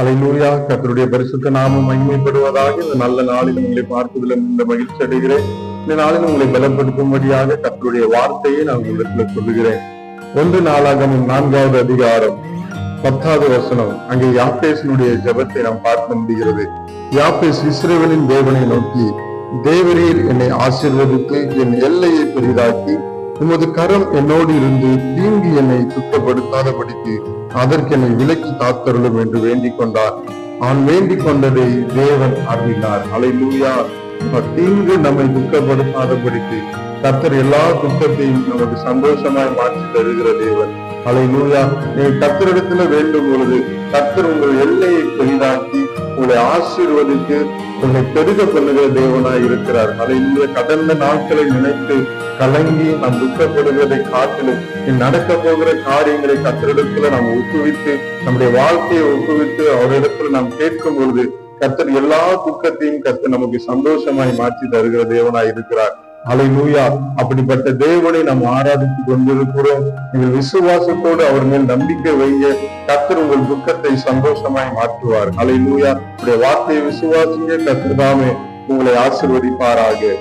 அலைநூயா கத்தருடைய பரிசுத்த நாமம் மகிமைப்படுவதாக இந்த நல்ல நாளில் உங்களை பார்ப்பதில் இந்த மகிழ்ச்சி அடைகிறேன். இந்த நாளில் உங்களை பலப்படுத்தும்படியாக கத்தருடைய வார்த்தையை நான் உங்களுக்கு சொல்லுகிறேன். ஒன்று நாளாகவும் நான்காவது அதிகாரம் பத்தாவது வசனம். அங்கே யாப்பேசனுடைய ஜெபத்தை நாம் பார்க்க முடிகிறது. யாப்பேஸ் இஸ்ரேவனின் தேவனை நோக்கி தேவரீர் என்னை ஆசீர்வதித்து என் எல்லையை பெரிதாக்கி உமது கரம் என்னோடு இருந்து தீங்கு என்னை துக்கப்படுத்தாதபடிக்கு அதற்கு என்னை விலக்கி காத்தருளும் என்று வேண்டிக் கொண்டார் அவன் வேண்டிக் கொண்டதை தேவன் அறிந்தார். அலைலூயா தீங்கு நம்மை துக்கப்படுத்தாதபடிக்கு கத்தர் எல்லா துக்கத்தையும் நமக்கு சந்தோஷமாய் மாற்றி தருகிற தேவன். அலைலூயா நீ கத்தரிடத்துல வேண்டும் பொழுது கத்தர் உங்கள் எல்லையை பெரிதாக்கி உங்களை ஆசீர்வதித்து உன்னை பெருக சொல்லுகிற தேவனாய் இருக்கிறார். அலைலூயா கடந்த நாட்களை நினைத்து கலங்கி நாம் துக்கப்படுகிறதை காட்டிலும் நடக்க போகிற காரியங்களை கத்தரிடத்துல நாம் ஒப்புவித்து நம்முடைய வாழ்க்கையை ஒப்புவித்து அவரிடத்துல நாம் கேட்கும் பொழுது கத்தர் எல்லா துக்கத்தையும் கத்தர் நமக்கு சந்தோஷமாய் மாற்றி தருகிற தேவனாய் இருக்கிறார். அலைலூயா அப்படிப்பட்ட தேவனை நாம் ஆராதித்துக் கொண்டிருக்கிறோம். நீங்கள் விசுவாசத்தோடு அவர் மேல் நம்பிக்கை வைங்க. கத்தர் உங்கள் துக்கத்தை சந்தோஷமாய் மாற்றுவார். அலைலூயா உடைய வார்த்தையை விசுவாசிங்க. கத்தர் உங்களை ஆசிர்வதிப்பாராக.